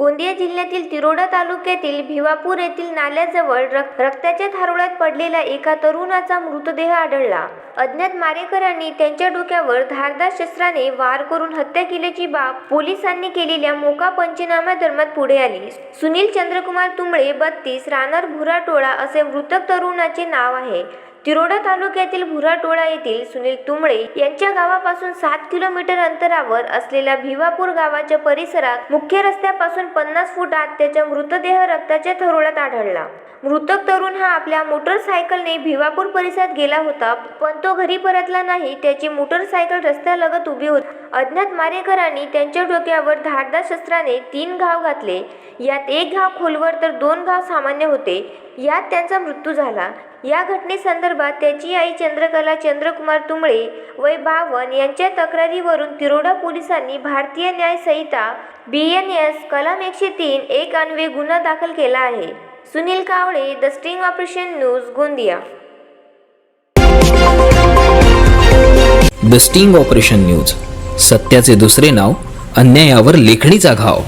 गोंदिया जिल्ह्यातील तिरोडा तालुक्यातील भिवापूर येथील नाल्याजवळ रक- रक्ताच्या थारोळ्यात पडलेला एका तरुणाचा मृतदेह आढळला. अज्ञात मारेकरांनी त्यांच्या डोक्यावर धारदार शस्त्राने वार करून हत्या केल्याची बाब पोलिसांनी केलेल्या मोका पंचनाम्यादरम्यान पुढे आली. सुनील चंद्रकुमार तुंबळे बत्तीस राहणार भुराटोळा असे मृतक तरुणाचे नाव आहे. तिरोडा तालुक्यातील भुराटोळा येथील सुनील तुंबळे यांच्या गावापासून सात किलोमीटर अंतरावर असलेल्या भिवापूर गावाच्या परिसरात मुख्य रस्त्यापासून पन्नास फूट आत त्याच्या मृतदेह रक्ताच्या थरोळ्यात आढळला. मृतक तरुण हा आपल्या मोटरसायकलने भिवापूर परिसरात गेला होता पण तो घरी परतला नाही त्याची मोटरसायकल रस्त्यालगत उभी होती. अज्ञात मारेकरांनी त्यांच्या डोक्यावर धारदार शस्त्राने तीन घाव घातले. यात एक घाव खोलवर तर दोन घाव सामान्य होते. यात त्यांचा मृत्यू झाला. या घटनेसंदर्भात त्याची आई चंद्रकला चंद्रकुमार तुंबळे वय बावन यांच्या तक्रारीवरून तिरोडा पोलिसांनी भारतीय न्याय संहिता बी एन एस कलम एकशे तीन एक अन्वे गुन्हा दाखल केला आहे. Sunil Kawale the sting operation news Gondia. The sting operation news सत्याचे दुसरे नाव अन्यायावर लेखणीचा घाव.